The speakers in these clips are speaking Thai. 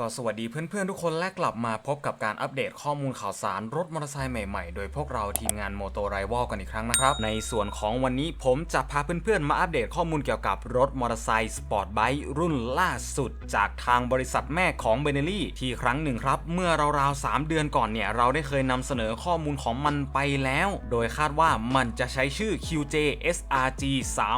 ก็สวัสดีเพื่อนๆทุกคนและกลับมาพบกับการอัปเดตข้อมูลข่าวสารรถมอเตอร์ไซค์ใหม่ๆ โดยพวกเราทีมงานโมโตไรวอลกันอีกครั้งนะครับ ในส่วนของวันนี้ผมจะพาเพื่อนๆมาอัปเดตข้อมูลเกี่ยวกับรถมอเตอร์ไซค์สปอร์ตไบค์รุ่นล่าสุด จากทางบริษัทแม่ของเบเนลี่ที่ครั้งหนึ่งครับ เมื่อราวๆ3เดือนก่อนเนี่ย เราได้เคยนำเสนอข้อมูลของมันไปแล้ว โดยคาดว่ามันจะใช้ชื่อ QJ SRG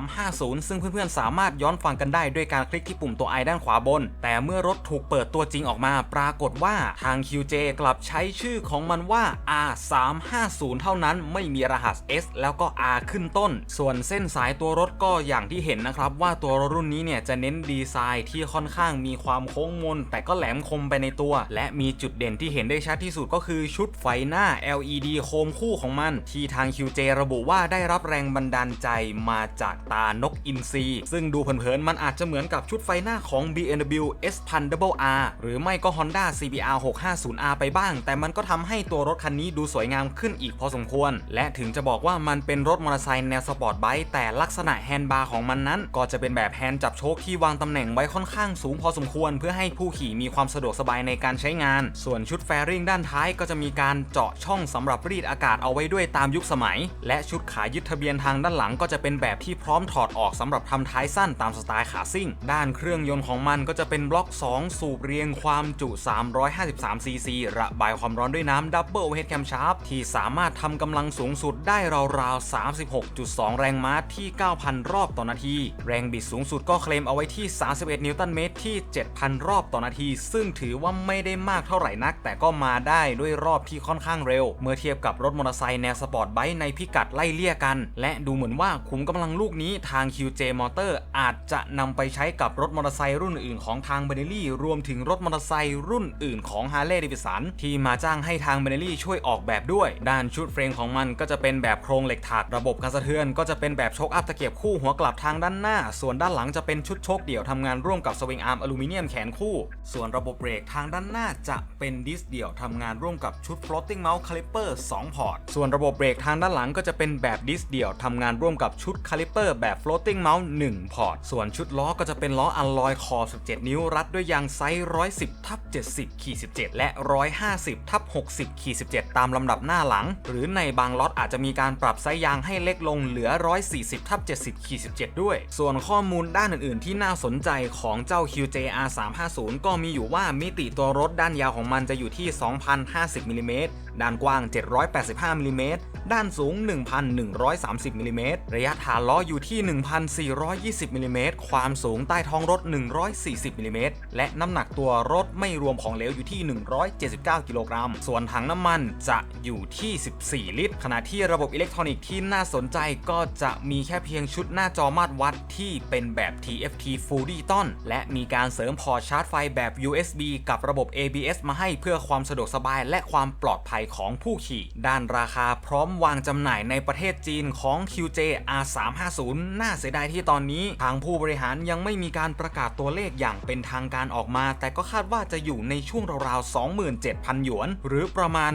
350ซึ่งเพื่อนๆสามารถย้อนฟังกันได้ด้วยการคลิกที่ปุ่มตัว i ด้านขวาบน แต่เมื่อรถถูกเปิดตัวจริงออกมาปรากฏว่าทาง QJ กลับใช้ชื่อของมันว่า R350 เท่านั้นไม่มีรหัส S แล้วก็ R ขึ้นต้น ส่วนเส้นสายตัวรถก็อย่างที่เห็นนะครับ ว่าตัวรถรุ่นนี้เนี่ยจะเน้นดีไซน์ที่ค่อนข้างมีความโค้งมน แต่ก็แหลมคมไปในตัว และมีจุดเด่นที่เห็นได้ชัดที่สุดก็คือชุดไฟหน้า LED โคมคู่ของมัน ที่ทาง QJ ระบุว่าได้รับแรงบันดาลใจมาจากตานกอินทรีซึ่งดูเผินๆมันอาจจะเหมือนกับชุดไฟหน้าของ BMW S 1000 R หรือไม่ก็ Honda CBR 650R ไปบ้าง แต่มันก็ทำให้ตัวรถคันนี้ดูสวยงามขึ้นอีกพอสมควร และถึงจะบอกว่ามันเป็นรถมอเตอร์ไซค์แนวสปอร์ตไบค์แต่ลักษณะแฮนด์บาร์ของมันนั้น ก็จะเป็นแบบแฮนด์จับโชคที่วางตำแหน่งไว้ค่อนข้างสูงพอสมควร เพื่อให้ผู้ขี่มีความสะดวกสบายในการใช้งาน ส่วนชุดแฟริ่งด้านท้ายก็จะมีการเจาะช่องสำหรับรีดอากาศเอาไว้ด้วยตามยุคสมัย และชุดขายึดทะเบียนทางด้านหลังก็จะเป็นแบบที่พร้อมถอดออกสำหรับทำท้ายสั้นตามสไตล์ขาซิ่ง ด้านเครื่องยนต์ของมันก็จะเป็นบล็อก 2 สูบเรียงความจุ 353 ซีซี ระบายความร้อนด้วยน้ำดับเบิลเฮดแคมชาร์ปที่สามารถทำกำลังสูงสุดได้ราวๆ 36.2 แรงม้าที่ 9,000 รอบต่อนาที แรงบิดสูงสุดก็เคลมเอาไว้ที่ 31 นิวตันเมตรที่ 7,000 รอบต่อนาที ซึ่งถือว่าไม่ได้มากเท่าไหร่นัก แต่ก็มาได้ด้วยรอบที่ค่อนข้างเร็ว เมื่อเทียบกับรถมอเตอร์ไซค์แนวสปอร์ตไบค์ในพิกัดไล่เลี่ยกัน และดูเหมือนว่าขุมกำลังลูกนี้ทาง QJ Motor อาจจะนำไปใช้กับรถมอเตอร์ไซค์รุ่นอื่นของทางเบเนลี่รวมถึงรถมอเตอร์ไซค์รุ่นอื่นของ Harley Davidson ที่มาจ้างให้ทางเบเนลี่ช่วยออกแบบด้วย ด้านชุดเฟรมของมันก็จะเป็นแบบโครงเหล็กถักระบบการสะเทือนก็จะเป็นแบบโชคอัพตะเกียบคู่หัวกลับทางด้านหน้า ส่วนด้านหลังจะเป็นชุดโชคเดี่ยวทำงานร่วมกับสวิงอาร์มอลูมิเนียมแขนคู่ ส่วนระบบเบรกทางด้านหน้าจะเป็นดิสเดี่ยวทำงานร่วมกับชุด floating mount caliper 2 พอร์ต ส่วนระบบเบรกทางด้านหลังก็จะเป็นแบบดิสเดี่ยวทำงานร่วมกับชุด caliper แบบ floating mount 1 พอร์ต ส่วนชุดล้อก็จะเป็นล้ออัลลอยคอ 17 นิ้วรัดด้วยยางไซส์110ทับ70ขีด17 และ 150ทับ60ขีด17 ตามลำดับหน้าหลัง หรือในบางล็อตอาจจะมีการปรับไซส์ยางให้เล็กลงเหลือ 140ทับ70ขีด17 ด้วย ส่วนข้อมูลด้านอื่นๆ ที่น่าสนใจของเจ้า QJR 350ก็มีอยู่ว่ามิติตัวรถด้านยาวของมันจะอยู่ที่ 2,050มิลลิเมตรด้านกว้าง 785มิลลิเมตรด้านสูง 1,130มิลลิเมตรระยะฐานล้ออยู่ที่ 1,420มิลิเมตรความสูงใต้ท้องรถ 140มิลลิเมตรและน้ำหนักตัวรถไม่รวมของเหลวอยู่ที่ 179 กิโลกรัม ส่วนถังน้ำมันจะอยู่ที่ 14 ลิตร ขณะที่ระบบอิเล็กทรอนิกส์ที่น่าสนใจก็จะมีแค่เพียงชุดหน้าจอมาตรวัดที่เป็นแบบ TFT Full Digital และมีการเสริมพอร์ตชาร์จไฟแบบ USB กับระบบ ABS มาให้เพื่อความสะดวกสบายและความปลอดภัยของผู้ขี่ ด้านราคาพร้อมวางจำหน่ายในประเทศจีนของ QJ R350 น่าเสียดายที่ตอนนี้ ทางผู้บริหารยังไม่มีการประกาศตัวเลขอย่างเป็นทางการออกมา แต่ก็คาดว่าจะอยู่ในช่วงราวๆ27,000 หยวน หรือประมาณ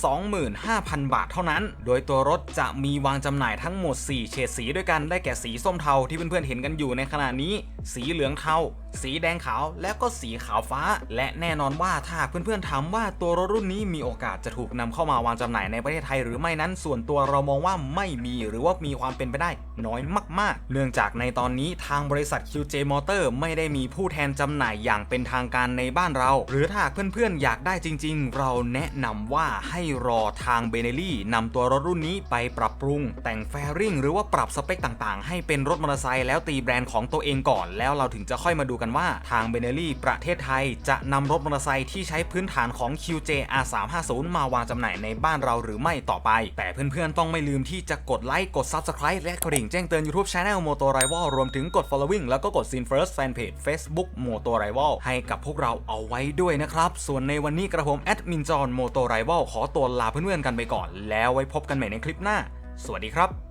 125,000 บาทเท่านั้น โดยตัวรถจะมีวางจำหน่ายทั้งหมด 4 เฉดสีด้วยกันได้แก่สีส้มเทาที่เพื่อนๆเห็นกันอยู่ในขณะนี้ สีเหลืองเทาสีแดงขาวและก็สีขาวฟ้า และแน่นอนว่าถ้าเพื่อนๆถามว่าตัวรถรุ่นนี้มีโอกาสจะถูกนำเข้ามาวางจำหน่ายในประเทศไทยหรือไม่นั้น ส่วนตัวเรามองว่าไม่มีหรือว่ามีความเป็นไปได้ น้อยมากๆ เนื่องจากในตอนนี้ทางบริษัท QJ Motor ไม่ได้มีผู้แทนจำหน่ายอย่างเป็นทางการในบ้านเรา หรือถ้าเพื่อนๆ อยากได้จริง ๆ เราแนะนำว่าให้รอทางเบเนลี่นำตัวรถรุ่นนี้ไปปรับปรุง แต่งแฟริงหรือว่าปรับสเปคต่างๆ ให้เป็นรถมอเตอร์ไซค์แล้วตีแบรนด์ของตัวเองก่อน แล้วเราถึงจะค่อยมาดูกันว่าทางเบเนลี่ประเทศไทย จะนำรถมอเตอร์ไซค์ที่ใช้พื้นฐานของ QJ R350 มาวางจำหน่ายในบ้านเราหรือไม่ต่อไป แต่เพื่อนๆ ต้องไม่ลืมที่จะกดไลค์กด Subscribe และกระดิ่งแจ้งเตือน YouTube Channel Moto Rival รวมถึงกด Following แล้วก็กด Sin First Fanpage Facebook Moto Rival ให้กับพวกเราเอาไว้ด้วยนะครับ ส่วนในวันนี้กระผมแอดมินจอนโมโตไรเวลขอตัวลาเพื่อนๆกันไปก่อน แล้วไว้พบกันใหม่ในคลิปหน้า สวัสดีครับ